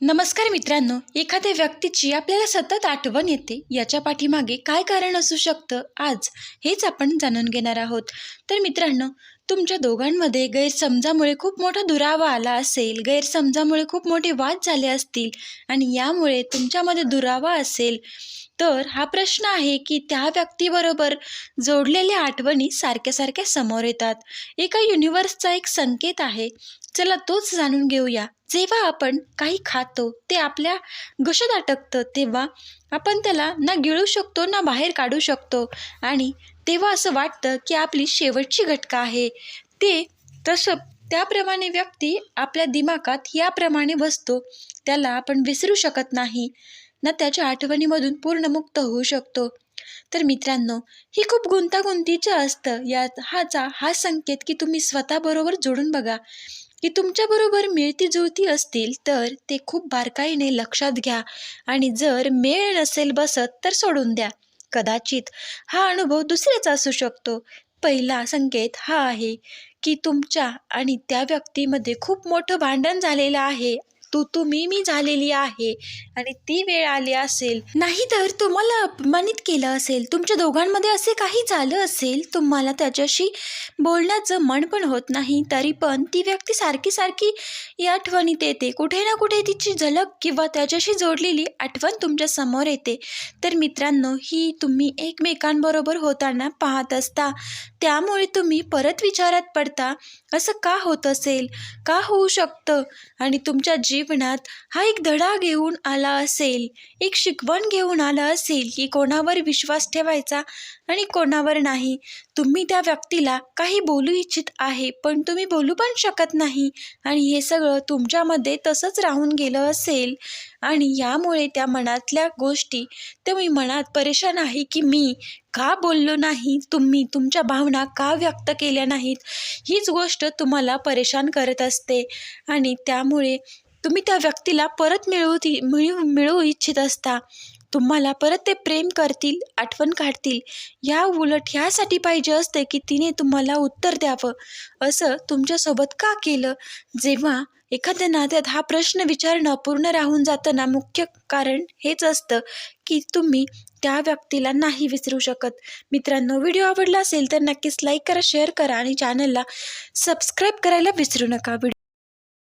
नमस्कार मित्रांनो एखाद्या व्यक्तीची आपल्याला सतत आठवण येते. याच्या पाठीमागे काय कारण असू शकतं? आज हेच आपण जाणून घेणार आहोत. तर मित्रांनो तुमच्या दोघांमध्ये गैरसमजामुळे खूप मोठा दुरावा आला असेल गैरसमजामुळे खूप मोठे वाद झाले असतील आणि यामुळे तुमच्यामध्ये दुरावा असेल. तर हा प्रश्न आहे की त्या व्यक्तीबरोबर जोडलेल्या आठवणी सारख्या सारख्या समोर येतात. एका युनिवर्सचा एक संकेत आहे. चला तोच जाणून घेऊया. जेव्हा आपण काही खातो ते आपल्या घशात अटकतं तेव्हा आपण त्याला ना गिळू शकतो ना बाहेर काढू शकतो. आणि तेव्हा असं वाटतं की आपली शेवटची घटका आहे. ते तसं त्याप्रमाणे व्यक्ती आपल्या दिमागात याप्रमाणे बसतो. त्याला आपण विसरू शकत नाही. ना त्याच्या आठवणीमधून पूर्ण मुक्त होऊ शकतो. तर मित्रांनो ही खूप गुंतागुंतीचं असतं. या हाचा हा संकेत की तुम्ही स्वतःबरोबर जोडून बघा. की तुमच्याबरोबर मिळती जुळती असतील तर ते खूप बारकाईने लक्षात घ्या. आणि जर मेळ नसेल बसत तर सोडून द्या. कदाचित हा अनुभव दुसरेच असू शकतो. पहिला संकेत हा आहे की तुमच्या आणि त्या व्यक्तीमध्ये खूप मोठं भांडण झालेलं आहे. तू तू मी मी झालेली आहे. आणि ती वेळ आली असेल नाही तर तुम्हाला अपमानित केलं असेल तुमच्या दोघांमध्ये असे काही झालं असेल तुम्हाला त्याच्याशी बोलण्याचं मन पण होत नाही तरी पण ती व्यक्ती सारखी सारखी या आठवणीत येते. कुठे ना कुठे तिची झलक किंवा त्याच्याशी जोडलेली आठवण तुमच्यासमोर येते. तर मित्रांनो ही तुम्ही एकमेकांबरोबर होताना पाहत असता. त्यामुळे तुम्ही परत विचारात पडता असं का होत असेल? का होऊ शकतं? आणि तुमच्या जीवनात हा एक धडा घेऊन आला असेल एक शिकवण घेऊन आला असेल की कोणावर विश्वास ठेवायचा आणि कोणावर नाही. तुम्ही त्या व्यक्तीला काही बोलू इच्छित आहे पण तुम्ही बोलू पण शकत नाही. आणि हे सगळं तुमच्यामध्ये तसंच राहून गेलं असेल. आणि यामुळे त्या मनातल्या गोष्टी तुम्ही मनात परेशान आहे की मी का बोललो नाही? तुम्ही तुमच्या भावना का व्यक्त केल्या नाहीत? हीच गोष्ट तुम्हाला परेशान करत असते. आणि त्यामुळे तुम्ही त्या व्यक्तीला परत मिळवू ती मिळू मिळवू इच्छित असता. तुम्हाला परत ते प्रेम करतील आठवण काढतील. या उलट ह्यासाठी पाहिजे असते की तिने तुम्हाला उत्तर द्यावं. असं तुमच्यासोबत का केलं? जेव्हा एखाद्या नात्यात हा प्रश्न विचारणं पूर्ण राहून जाताना मुख्य कारण हेच असतं की तुम्ही त्या व्यक्तीला नाही विसरू शकत. मित्रांनो व्हिडिओ आवडला असेल तर नक्कीच लाईक करा शेअर करा आणि चॅनलला सबस्क्राईब करायला विसरू नका.